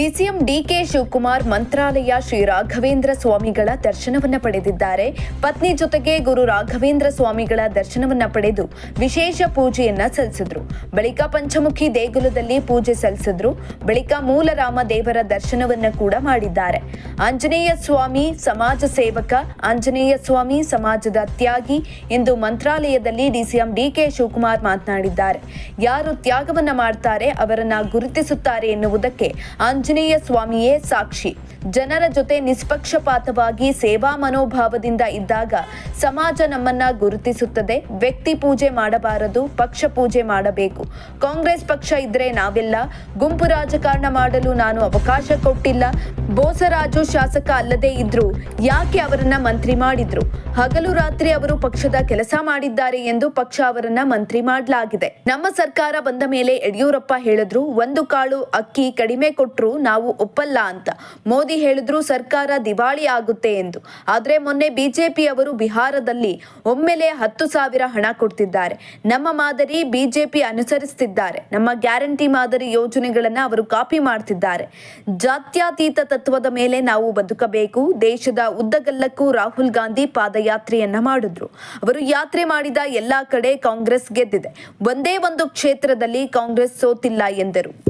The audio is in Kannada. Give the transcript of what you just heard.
ಡಿಸಿಎಂ ಡಿಕೆ ಶಿವಕುಮಾರ್ ಮಂತ್ರಾಲಯ ಶ್ರೀ ರಾಘವೇಂದ್ರ ಸ್ವಾಮಿಗಳ ದರ್ಶನವನ್ನ ಪಡೆದಿದ್ದಾರೆ. ಪತ್ನಿ ಜೊತೆಗೆ ಗುರು ರಾಘವೇಂದ್ರ ಸ್ವಾಮಿಗಳ ದರ್ಶನವನ್ನ ಪಡೆದು ವಿಶೇಷ ಪೂಜೆಯನ್ನ ಸಲ್ಲಿಸಿದ್ರು. ಬಳಿಕ ಪಂಚಮುಖಿ ದೇಗುಲದಲ್ಲಿ ಪೂಜೆ ಸಲ್ಲಿಸಿದ್ರು. ಬಳಿಕ ಮೂಲರಾಮ ದೇವರ ದರ್ಶನವನ್ನ ಕೂಡ ಮಾಡಿದ್ದಾರೆ. ಆಂಜನೇಯ ಸ್ವಾಮಿ ಸಮಾಜ ಸೇವಕ, ಆಂಜನೇಯ ಸ್ವಾಮಿ ಸಮಾಜದ ತ್ಯಾಗಿ ಎಂದು ಮಂತ್ರಾಲಯದಲ್ಲಿ ಡಿಸಿಎಂ ಡಿಕೆ ಶಿವಕುಮಾರ್ ಮಾತನಾಡಿದ್ದಾರೆ. ಯಾರು ತ್ಯಾಗವನ್ನ ಮಾಡ್ತಾರೆ, ಅವರನ್ನ ಗುರುತಿಸುತ್ತಾರೆ ಎನ್ನುವುದಕ್ಕೆ ಸ್ವಾಮಿಯೇ ಸಾಕ್ಷಿ. ಜನರ ಜೊತೆ ನಿಷ್ಪಕ್ಷಪಾತವಾಗಿ ಸೇವಾ ಮನೋಭಾವದಿಂದ ಇದ್ದಾಗ ಸಮಾಜ ನಮ್ಮನ್ನ ಗುರುತಿಸುತ್ತದೆ. ವ್ಯಕ್ತಿ ಪೂಜೆ ಮಾಡಬಾರದು, ಪಕ್ಷ ಪೂಜೆ ಮಾಡಬೇಕು. ಕಾಂಗ್ರೆಸ್ ಪಕ್ಷ ಇದ್ರೆ ನಾವೆಲ್ಲ. ಗುಂಪು ರಾಜಕಾರಣ ಮಾಡಲು ನಾನು ಅವಕಾಶ ಕೊಟ್ಟಿಲ್ಲ. ಬೋಸರಾಜು ಶಾಸಕ ಅಲ್ಲದೆ ಇದ್ರು. ಯಾಕೆ ಅವರನ್ನ ಮಂತ್ರಿ ಮಾಡಿದ್ರು? ಹಗಲು ರಾತ್ರಿ ಅವರು ಪಕ್ಷದ ಕೆಲಸ ಮಾಡಿದ್ದಾರೆ ಎಂದು ಪಕ್ಷ ಅವರನ್ನ ಮಂತ್ರಿ ಮಾಡಲಾಗಿದೆ. ನಮ್ಮ ಸರ್ಕಾರ ಬಂದ ಮೇಲೆ ಯಡಿಯೂರಪ್ಪ ಹೇಳಿದ್ರು, ಒಂದು ಕಾಳು ಅಕ್ಕಿ ಕಡಿಮೆ ಕೊಟ್ರು ನಾವು ಒಪ್ಪಲ್ಲ ಅಂತ. ಮೋದಿ ಹೇಳಿದ್ರು ಸರ್ಕಾರ ದಿವಾಳಿ ಆಗುತ್ತೆ ಎಂದು. ಆದ್ರೆ ಮೊನ್ನೆ ಬಿಜೆಪಿ ಅವರು ಬಿಹಾರದಲ್ಲಿ ಒಮ್ಮೆಲೆ ಹತ್ತು ಸಾವಿರ ಹಣ ಕೊಡ್ತಿದ್ದಾರೆ. ನಮ್ಮ ಮಾದರಿ ಬಿಜೆಪಿ ಅನುಸರಿಸುತ್ತಿದ್ದಾರೆ ನಮ್ಮ ಗ್ಯಾರಂಟಿ ಮಾದರಿ ಯೋಜನೆಗಳನ್ನ ಅವರು ಕಾಪಿ ಮಾಡ್ತಿದ್ದಾರೆ. ಜಾತ್ಯತೀತ ತತ್ವದ ಮೇಲೆ ನಾವು ಬದುಕಬೇಕು. ದೇಶದ ಉದ್ದಗಲ್ಲಕ್ಕೂ ರಾಹುಲ್ ಗಾಂಧಿ ಪಾದಯಾತ್ರೆಯನ್ನ ಮಾಡಿದ್ರು. ಅವರು ಯಾತ್ರೆ ಮಾಡಿದ ಎಲ್ಲಾ ಕಡೆ ಕಾಂಗ್ರೆಸ್ ಗೆದ್ದಿದೆ. ಒಂದೇ ಒಂದು ಕ್ಷೇತ್ರದಲ್ಲಿ ಕಾಂಗ್ರೆಸ್ ಸೋತಿಲ್ಲ ಎಂದರು.